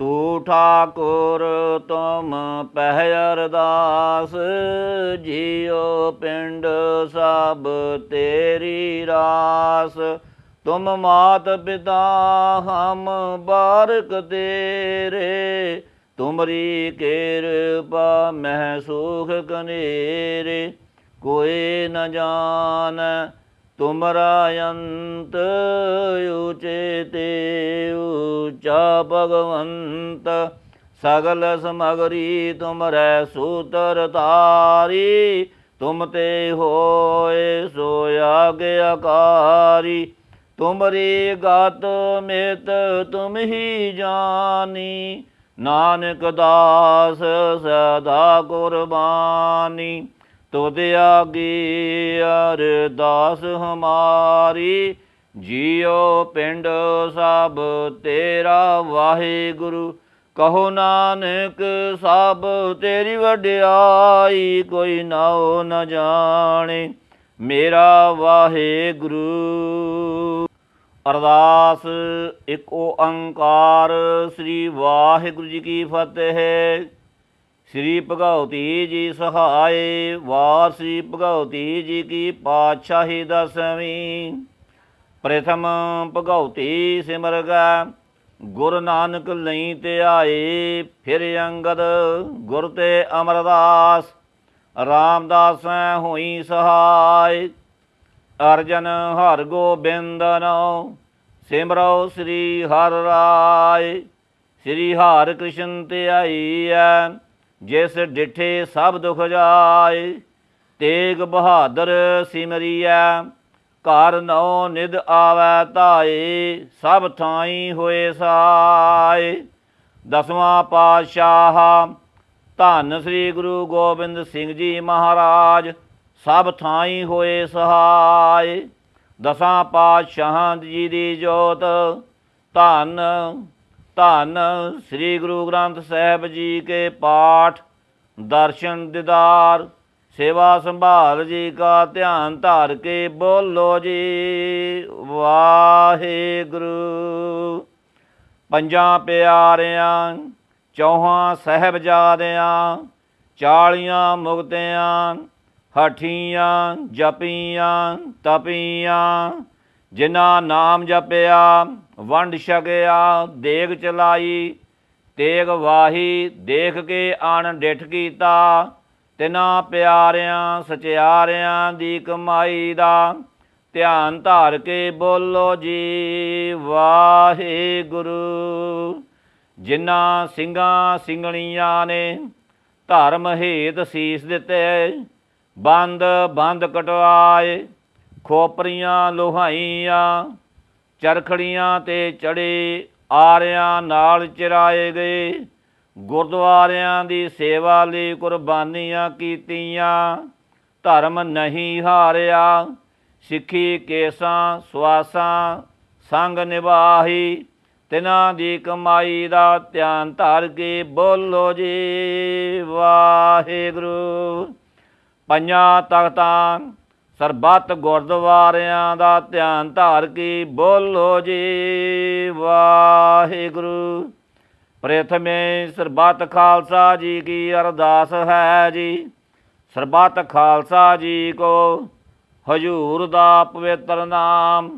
ਤੂ ਠਾਕੁਰ ਤੁਮ ਪਹਿ ਅਰਦਾਸ, ਜੀਉ ਪਿੰਡ ਸਭ ਤੇਰੀ ਰਾਸ। ਤੁਮ ਮਾਤ ਪਿਤਾ ਹਮ ਬਾਰਕ ਤੇਰੇ, ਤੁਮਰੀ ਕਿਰਪਾ ਮਹਿ ਸੁਖ ਕਨੇਰੇ। ਕੋਈ ਨ ਜਾਣ ਤੁਮਰਾ ਅੰਤ ਉਚੇ ਉਚਾ ਭਗਵੰਤ ਸਗਲ ਸਮਗਰੀ ਤੁਮਰੈ ਸੂਤਰ ਤਾਰੀ ਤੁਮ ਤੇ ਹੋਏ ਸੋ ਆਗਿਆਕਾਰੀ ਤੁਮਰੀ ਗਤ ਮਿਤ ਤੁਮ ਹੀ ਜਾਨੀ ਨਾਨਕ ਦਾਸ ਸਦਾ ਕੁਰਬਾਨੀ ਤੁਧ ਆਗੀ ਅਰਦਾਸ ਹਮਾਰੀ ਜੀਉ ਪਿੰਡ ਸਭ ਤੇਰਾ ਵਾਹਿਗੁਰੂ। ਕਹੋ ਨਾਨਕ ਸਭ ਤੇਰੀ ਵਡਿਆਈ, ਕੋਈ ਨਾਉ ਨ ਜਾਣੇ ਮੇਰਾ ਵਾਹਿਗੁਰੂ। ਅਰਦਾਸ, ਇੱਕ ਓੰਕਾਰ ਸ੍ਰੀ ਵਾਹਿਗੁਰੂ ਜੀ ਕੀ ਫਤਿਹ। ਸ੍ਰੀ ਭਗਉਤੀ ਜੀ ਸਹਾਏ, ਵਾਰ ਸ੍ਰੀ ਭਗਉਤੀ ਜੀ ਕੀ ਪਾਤਸ਼ਾਹੀ ਦਸਵੀਂ। ਪ੍ਰਥਮ ਭਗਉਤੀ ਸਿਮਰਗਾ, ਗੁਰ ਨਾਨਕ ਲਈ ਤੇ ਆਏ, ਫਿਰ ਅੰਗਦ ਗੁਰ ਤੇ ਅਮਰਦਾਸ। ਰਾਮਦਾਸ ਹੋਈ ਸਹਾਇ, ਅਰਜਨ ਹਰ ਗੋਬਿੰਦਨੋ ਸਿਮਰੋ ਸ੍ਰੀ ਹਰਿ ਰਾਏ। ਸ੍ਰੀ ਹਰਿ ਕ੍ਰਿਸ਼ਨ ਤੇ ਆਈਐ ਜਿਸ ਡਿਠੇ ਸਭ ਦੁਖ ਜਾਏ, ਤੇਗ ਬਹਾਦਰ ਸਿਮਰੀਐ, ਘਰ ਨਉ ਨਿਦ ਆਵੈ ਧਾਏ, ਸਭ ਥਾਈ ਹੋਏ ਸਾਏ। ਦਸਵਾਂ ਪਾਤਸ਼ਾਹ, ਧੰਨ ਸ੍ਰੀ ਗੁਰੂ ਗੋਬਿੰਦ ਸਿੰਘ ਜੀ ਮਹਾਰਾਜ, ਸਭ ਥਾਈ ਹੋਏ ਸਹਾਈ ਦਸਾਂ ਪਾਤਸ਼ਾਹਾਂ ਜੀ ਦੀ ਜੋਤ, ਧੰਨ ਧੰਨ ਸ੍ਰੀ ਗੁਰੂ ਗ੍ਰੰਥ ਸਾਹਿਬ ਜੀ ਕੇ ਪਾਠ, ਦਰਸ਼ਨ ਦਿਦਾਰ, ਸੇਵਾ ਸੰਭਾਲ ਜੀ ਕਾ ਧਿਆਨ ਧਾਰ ਕੇ ਬੋਲੋ ਜੀ। ਵਾਹਿਗੁਰੂ। ਪੰਜਾਂ ਪਿਆਰਿਆਂ, ਚੌਹਾਂ ਸਹਿਬਜ਼ਾਦਿਆਂ, ਚਾਲੀਆਂ ਮੁਕਤਿਆਂ, ਹਠੀਆਂ, ਜਪੀਆਂ, ਤਪੀਆਂ ਜਿਨ੍ਹਾਂ ਨਾਮ ਜਪਿਆ, ਵੰਡ ਛਕਿਆ, ਦੇਗ ਚਲਾਈ, ਤੇਗ ਵਾਹੀ, ਦੇਖ ਕੇ ਆਣ ਡਿਠ ਕੀਤਾ, ਤਿਨਾਂ ਪਿਆਰਿਆਂ, ਸਚਿਆਰਿਆਂ ਦੀ ਕਮਾਈ ਦਾ ਧਿਆਨ ਧਾਰ ਕੇ ਬੋਲੋ ਜੀ, ਵਾਹਿਗੁਰੂ। ਜਿਨ੍ਹਾਂ ਸਿੰਘਾਂ ਸਿੰਘਣੀਆਂ ਨੇ ਧਰਮ ਹੇਤ ਸੀਸ ਦਿੱਤੇ ਬੰਦ ਬੰਦ ਕਟਵਾਏ ਖੋਪਰੀਆਂ ਲੋਹਾਈਆਂ, ਚਰਖੜੀਆਂ ਤੇ ਚੜੇ ਆਰਿਆਂ ਨਾਲ ਚਿਰਾਏ ਗਏ। ਗੁਰਦੁਆਰਿਆਂ ਦੀ ਸੇਵਾ ਲਈ ਕੁਰਬਾਨੀਆਂ ਕੀਤੀਆਂ, ਧਰਮ ਨਹੀਂ ਹਾਰਿਆ। ਸਿੱਖੀ ਕੇਸਾਂ, ਸਵਾਸਾਂ, ਸੰਗ ਨਿਭਾਹੀ, ਤਿਨਾਂ ਦੀ ਕਮਾਈ ਦਾ ਧਿਆਨ ਧਰ ਕੇ ਬੋਲੋ ਜੀ, ਵਾਹਿਗੁਰੂ। ਪੰਜਾਂ ਤਖਤਾਂ ਸਰਬੱਤ ਗੁਰਦੁਆਰਿਆਂ ਦਾ ਧਿਆਨ ਧਾਰ ਕੇ ਬੋਲੋ ਜੀ। ਵਾਹਿਗੁਰੂ। ਪ੍ਰਥਮੇ ਸਰਬੱਤ ਖਾਲਸਾ ਜੀ ਕੀ ਅਰਦਾਸ ਹੈ ਜੀ। ਸਰਬੱਤ ਖਾਲਸਾ ਜੀ ਕੋ ਹਜੂਰ ਦਾ ਪਵਿੱਤਰ ਨਾਮ।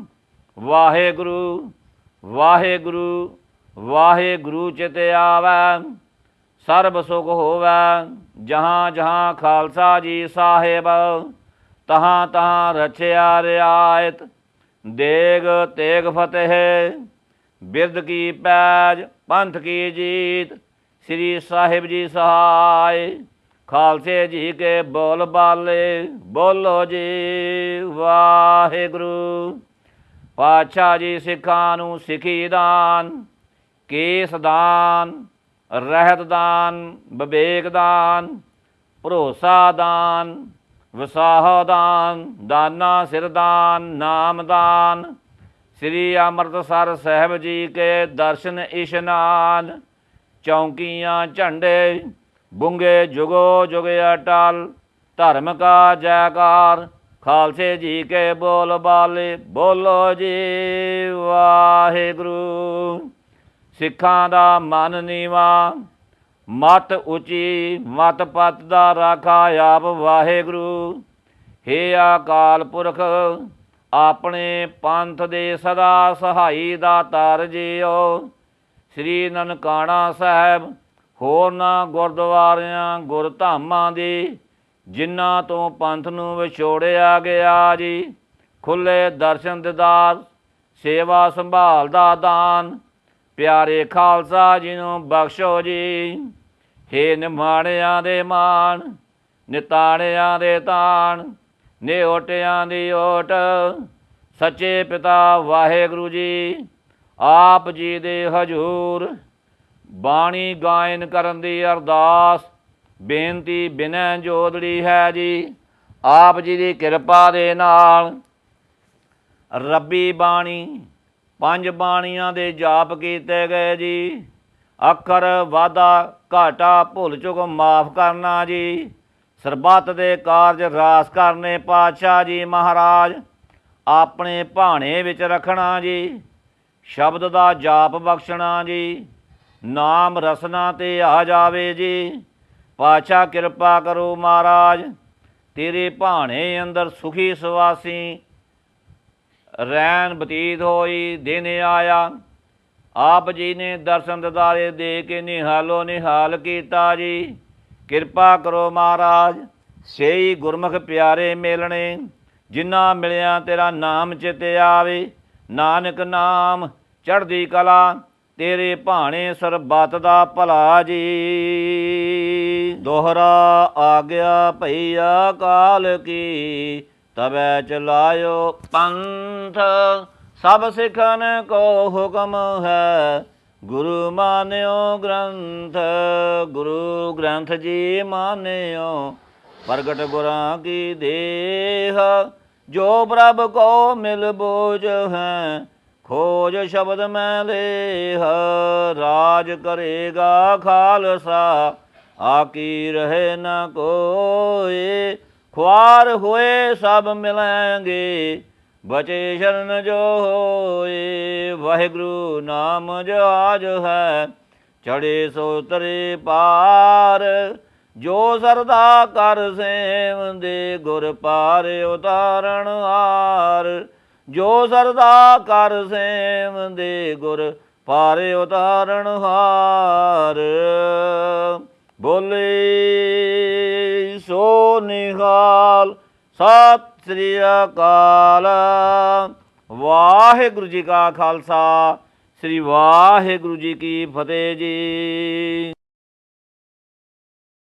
ਵਾਹਿਗੁਰੂ ਵਾਹਿਗੁਰੂ ਵਾਹਿਗੁਰੂ ਚਿਤ ਆਵੈ। ਸਰਬ ਸੁਖ ਹੋਵੈ, ਜਹਾਂ ਜਹਾਂ ਖਾਲਸਾ ਜੀ ਸਾਹਿਬ। ਤਹਾਂ ਤਹਾਂ ਰਚਿਆ ਰਿਆਇਤ, ਦੇਗ ਤੇਗ ਫਤਿਹ ਬਿਰਦ ਕੀ ਪੈਜ ਪੰਥ ਕੀ ਜੀਤ, ਸ੍ਰੀ ਸਾਹਿਬ ਜੀ ਸਹਾਇ, ਖਾਲਸੇ ਜੀ ਕੇ ਬੋਲ ਬਾਲੇ, ਬੋਲੋ ਜੀ ਵਾਹਿਗੁਰੂ। ਪਾਤਸ਼ਾਹ ਜੀ ਸਿੱਖਾਂ ਨੂੰ ਸਿੱਖੀ ਦਾਨ, ਕੇਸ ਦਾਨ, ਰਹਿਤ ਦਾਨ, ਵਿਵੇਕ ਦਾਨ, ਭਰੋਸਾ ਦਾਨ ਵਿਸਾਹ ਦਾਨ ਦਾਨਾ, ਸਿਰਦਾਨ, ਨਾਮਦਾਨ। ਸ੍ਰੀ ਅੰਮ੍ਰਿਤਸਰ ਸਾਹਿਬ ਜੀ ਕੇ ਦਰਸ਼ਨ ਇਸ਼ਨਾਨ। ਚੌਂਕੀਆਂ ਝੰਡੇ, ਬੁੰਗੇ ਜੁਗੋ ਜੁਗ ਅਟਲ। ਧਰਮ ਕਾ ਜੈਕਾਰ, ਖਾਲਸੇ ਜੀ ਕੇ ਬੋਲ ਬਾਲੇ, ਬੋਲੋ ਜੀ ਵਾਹਿਗੁਰੂ। ਸਿੱਖਾਂ ਦਾ ਮਨ ਨੀਵਾ ਮਤ ਉਚੀ, ਮਤ ਪਤ ਦਾ ਰਾਖਾ ਆਪ ਵਾਹਿਗੁਰੂ। ਹੇ ਅਕਾਲ ਪੁਰਖ, ਆਪਣੇ ਪੰਥ ਦੇ ਸਦਾ ਸਹਾਈ ਦਾ ਤਾਰ ਜਿਓ। ਸ੍ਰੀ ਨਨਕਾਣਾ ਸਾਹਿਬ, ਹੋਰਨਾਂ ਗੁਰਦੁਆਰਿਆਂ, ਗੁਰਧਾਮਾਂ ਦੀ, ਜਿਨ੍ਹਾਂ ਤੋਂ ਪੰਥ ਨੂੰ ਵਿਛੋੜਿਆ ਗਿਆ ਜੀ, ਖੁੱਲੇ ਦਰਸ਼ਨ ਦਿਦਾਰ, ਸੇਵਾ ਸੰਭਾਲ ਦਾ ਦਾਨ ਪਿਆਰੇ ਖਾਲਸਾ ਜੀ ਨੂੰ ਬਖਸ਼ੋ ਜੀ। ਹੇ ਨਿਮਾਣਿਆਂ ਦੇ ਮਾਣ, ਨਿਤਾਣਿਆਂ ਦੇ ਤਾਣ ਨਿਓਟਿਆਂ ਦੀ ਓਟ। ਸੱਚੇ ਪਿਤਾ ਵਾਹਿਗੁਰੂ ਜੀ, ਆਪ ਜੀ ਦੇ ਹਜੂਰ। ਬਾਣੀ ਗਾਇਨ ਕਰਨ ਦੀ ਅਰਦਾਸ, ਬੇਨਤੀ ਬਿਨੈ ਜੋਦੜੀ ਹੈ ਜੀ। ਆਪ ਜੀ ਦੀ ਕਿਰਪਾ ਦੇ ਨਾਲ। ਰੱਬੀ ਬਾਣੀ ਪੰਜ ਬਾਣੀਆਂ ਦੇ ਜਾਪ ਕੀਤੇ ਗਏ ਜੀ। ਅੱਖਰ ਵਾਦਾ ਘਾਟਾ ਭੁੱਲ ਚੁੱਕ ਮਾਫ ਕਰਨਾ ਜੀ। ਸਰਬੱਤ ਦੇ ਕਾਰਜ ਰਾਸ ਕਰਨੇ ਪਾਤਸ਼ਾਹ ਜੀ ਮਹਾਰਾਜ, ਆਪਣੇ ਭਾਣੇ ਵਿੱਚ ਰੱਖਣਾ ਜੀ। ਸ਼ਬਦ ਦਾ ਜਾਪ ਬਖਸ਼ਣਾ ਜੀ। ਨਾਮ ਰਸਨਾ ਤੇ ਆ ਜਾਵੇ ਜੀ। ਪਾਤਸ਼ਾਹ ਕਿਰਪਾ ਕਰੋ ਮਹਾਰਾਜ, ਤੇਰੇ ਭਾਣੇ ਅੰਦਰ ਸੁਖੀ ਸਵਾਸੀ ਰੈਣ ਬਤੀਤ ਹੋਈ, ਦਿਨ ਆਇਆ। ਆਪ ਜੀ ਨੇ ਦਰਸ਼ਨ ਦਿਦਾਰੇ ਦੇ ਕੇ ਨਿਹਾਲੋ ਨਿਹਾਲ ਕੀਤਾ ਜੀ। ਕਿਰਪਾ ਕਰੋ ਮਹਾਰਾਜ, ਸੇਈ ਗੁਰਮੁਖ ਪਿਆਰੇ ਮਿਲਣੇ ਜਿਨ੍ਹਾਂ ਮਿਲਿਆ ਤੇਰਾ ਨਾਮ ਚਿਤੇ ਆਵੇ। ਨਾਨਕ ਨਾਮ, ਚੜ੍ਹਦੀ ਕਲਾ, ਤੇਰੇ ਭਾਣੇ ਸਰਬੱਤ ਦਾ ਭਲਾ ਜੀ। ਦੋਹਰਾ ਆਗਿਆ ਭਈਆ ਕਾਲ ਕੀ ਤਬੈ ਚਲਾਇਓ ਪੰਥ, ਸਭ ਸਿਖਨ ਕੋ ਹੁਕਮ ਹੈ। ਗੁਰੂ ਮਾਨਿਓ ਗ੍ਰੰਥ, ਗੁਰੂ ਗ੍ਰੰਥ ਜੀ ਮਾਨਿਓ। ਪ੍ਰਗਟ ਗੁਰਾਂ ਕੀ ਦੇਹ, ਜੋ ਪ੍ਰਭ ਕੋ ਮਿਲ ਬੋਝ ਹੈ। ਖੋਜ ਸ਼ਬਦ ਮੈਂ ਲੇਹ, ਰਾਜ ਕਰੇਗਾ ਖਾਲਸਾ। ਆਕੀ ਰਹੇ ਨਾ ਕੋਏ ਖੁਆਰ ਹੋਏ ਸਭ ਮਿਲਾਂਗੇ, ਬਚੇ ਸ਼ਰਨ ਜੋ ਹੋਏ। ਵਾਹਿਗੁਰੂ ਨਾਮ ਜਹਾਜ ਹੈ ਚੜੇ ਸੋ ਤਰੇ ਪਾਰ। ਜੋ ਸਰਦਾ ਕਰ ਸੇਵੰਦੇ ਗੁਰ ਪਾਰ ਉਤਾਰਨ ਹਾਰ। ਜੋ ਸਰਦਾ ਕਰ ਸੇਵੰਦੇ ਗੁਰ ਪਾਰ ਉਤਾਰਨ ਹਾਰ। ਬੋਲੇ ਨਿਹਾਲ। ਸਤਿ ਸ੍ਰੀ ਅਕਾਲ। ਵਾਹਿਗੁਰੂ ਜੀ ਕਾ ਖਾਲਸਾ। ਸ੍ਰੀ ਵਾਹਿਗੁਰੂ ਜੀ ਕੀ ਫਤਿਹ ਜੀ।